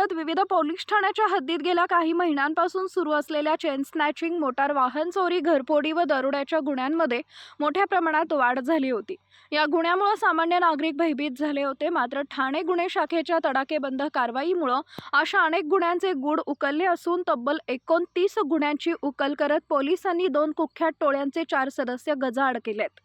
अंतर्गत विविध पोलीस ठाण्याच्या हद्दीत गेल्या काही महिन्यांपासून सुरू असलेल्या चेन स्नॅचिंग मोटार वाहन चोरी घरफोडी व दरोड्याच्या गुन्ह्यांमध्ये मोठ्या प्रमाणात वाढ झाली होती. या गुन्ह्यामुळे सामान्य नागरिक भयभीत झाले होते. मात्र ठाणे गुन्हे शाखेच्या तडाखेबंद कारवाईमुळं अशा अनेक गुन्ह्यांचे गूढ उकलले असून तब्बल एकोणतीस गुन्ह्यांची उकल करत पोलिसांनी दोन कुख्यात टोळ्यांचे चार सदस्य गजाआड केलेत.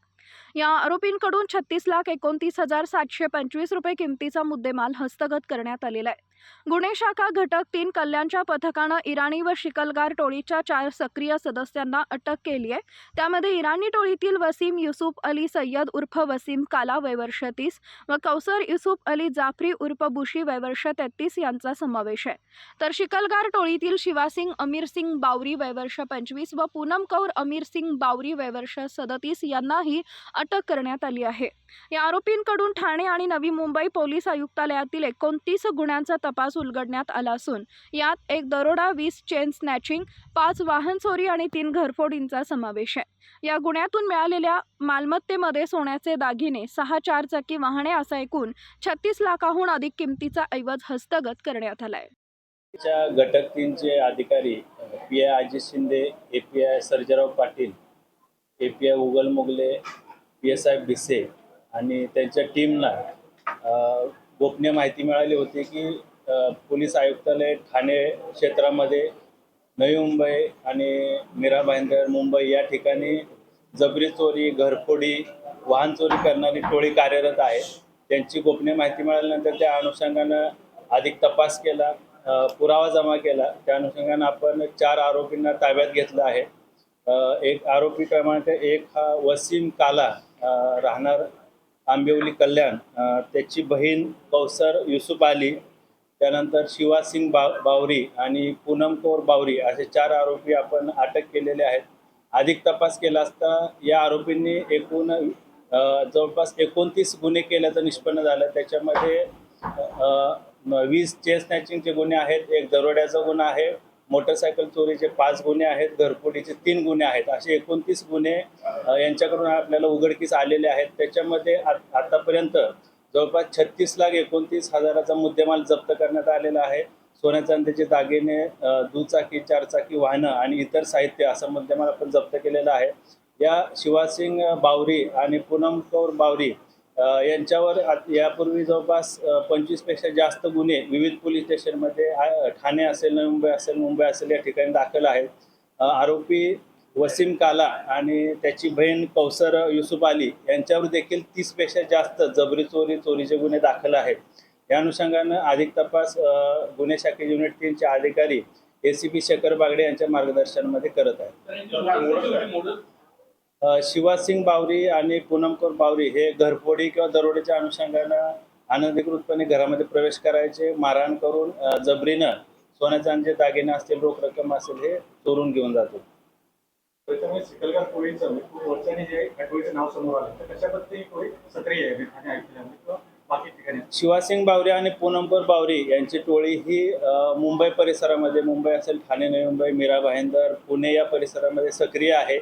या आरोपींकडून छत्तीस लाख एकोणतीस हजार सातशे पंचवीस रुपये किमतीचा मुद्देमाल हस्तगत करण्यात आलेला आहे. गुन्हे शाखा घटक तीन कल्याणच्या पथकानं इराणी व शिकलगार टोळीच्या चार सक्रिय सदस्यांना अटक केली आहे. त्यामध्ये इराणी टोळीतील वसीम युसुफ अली सय्यद उर्फ वसीम काला वयवर्ष तीस व कौसर युसुफ अली जाफरी उर्फ बुशी वयवर्ष तेहतीस यांचा समावेश आहे. तर शिकलगार टोळीतील शिवासिंग अमीर सिंग बावरी वयवर्ष पंचवीस व पूनम कौर अमीर सिंग बावरी वयवर्ष सदतीस यांनाही अटक करण्यात आली आहे. या आरोपींकडून ठाणे आणि नवी मुंबई पोलीस आयुक्तालयातील एकोणतीस गुन्ह्यांचा तपास उलगडण्यात आला असून यात एक दरोडा वीस चेन स्नॅचिंग पाच वाहन चोरी आणि तीन घरफोडींचा समावेश आहे. या गुन्ह्यातून मिळालेल्या मालमत्तेमध्ये सोन्याचे दागिने सहा चारचाकी वाहने असा एकूण छत्तीस लाखाहून अधिक किमतीचा ऐवज हस्तगत करण्यात आलाय. घटक तीनचे अधिकारी P I Ajit Shinde A P I Sarjerao Patil A P I Ugal Mugale P S I बिसे आणि त्यांच्या टीमला गोपनीय माहिती मिळाली होती की पोलीस आयुक्तालय ठाणे क्षेत्रामध्ये नवी मुंबई आणि मीरा भाईंदर मुंबई या ठिकाणी जबरी चोरी घरफोडी वाहन चोरी करणारी टोळी कार्यरत आहे. त्यांची गोपनीय माहिती मिळाल्यानंतर त्या अनुषंगानं अधिक तपास केला पुरावा जमा केला. त्या अनुषंगानं आपण चार आरोपींना ताब्यात घेतलं आहे. एक आरोपी क्रमांक एक हा वसीम काला राहणार आंबिवली कल्याण. त्याची बहीण कौसर युसुफ अली त्यानंतर शिवासिंग बा बावरी आणि पूनम कौर बावरी असे चार आरोपी आपण अटक केलेले आहेत. अधिक तपास केला असता या आरोपींनी एकूण जवळपास एकोणतीस गुन्हे केल्याचं निष्पन्न झालं. त्याच्यामध्ये वीस चेन स्नॅचिंगचे गुन्हे आहेत. एक दरोड्याचा गुन्हा आहे. मोटरसायकल चोरीचे पाच गुन्हे आहेत घरफोडीचे तीन गुन्हे आहेत. असे एकोणतीस गुन्हे यांच्याकडून आपल्याला उघडकीस आलेले आहेत. त्याच्यामध्ये आ- आतापर्यंत जवळपास छत्तीस लाख एकोणतीस हजाराचा मुद्देमाल जप्त करण्यात आलेला आहे. सोन्या चांदीचे दागिने दुचाकी चारचाकी वाहनं आणि इतर साहित्य असा मुद्देमाल आपण जप्त केलेला आहे. या शिवासिंग बावरी आणि पूनम कौर बावरी यांच्यावर यापूर्वी जवळपास पंचवीसपेक्षा जास्त गुन्हे विविध पोलीस स्टेशनमध्ये ठाणे असेल नवी मुंबई असेल मुंबई असेल या ठिकाणी दाखल आहेत. आरोपी वसीम काला आणि त्याची बहीण कौसर युसुफ अली यांच्यावर देखील तीसपेक्षा जास्त जबरी चोरी चोरीचे गुन्हे दाखल आहेत. या अनुषंगानं अधिक तपास गुन्हे शाखे युनिट तीनचे अधिकारी A C P Shekhar Bagde यांच्या मार्गदर्शनामध्ये करत आहेत. शिवासिंग बावरी आणि पूनमकौर बावरी हे घरफोडी किंवा दरोडेच्या अनुषंगानं अनधिकृतपणे घरामध्ये प्रवेश करायचे मारहाण करून जबरीनं सोन्या चांदीचे दागिने असतील रोख रक्कम असेल हे चोरून घेऊन जातो. त्याच्यामुळे म्हणजे खूप वर्षांनी जे या टोळीचं नाव समोर आलं तर सक्रिय आहे किंवा बाकी ठिकाणी शिवासिंग बावरी आणि पूनमकर बावरी यांची टोळी ही मुंबई परिसरामध्ये मुंबई असेल ठाणे नवी मुंबई मीरा भाईंदर पुणे या परिसरामध्ये सक्रिय आहे.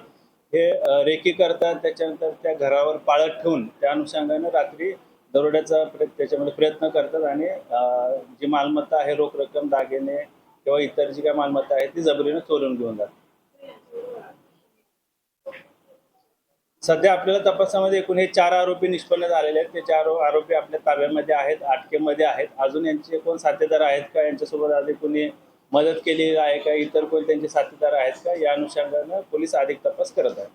हे रेकी करतात. त्याच्यानंतर त्या घरावर पाळत ठेवून त्या अनुषंगानं रात्री दरोड्याचा त्याच्यामध्ये प्रयत्न करतात आणि जी मालमत्ता आहे रोख रक्कम दागिने किंवा इतर जी काय मालमत्ता आहे ती जबरीनं चोरून घेऊन जातात. सध्या आपल्याला तपासामध्ये एकूण हे चार आरोपी निष्पन्न झालेले आहेत. ते चार आरोपी आपल्या ताब्यामध्ये आहेत अटकेमध्ये आहेत. अजून यांचे कोण साथीदार आहेत का? यांच्यासोबत आधी कोणी मदत केलेली आहे का? इतर कोणी त्यांचे साथीदार आहेत का? या अनुषंगानं पोलीस अधिक तपास करत आहेत.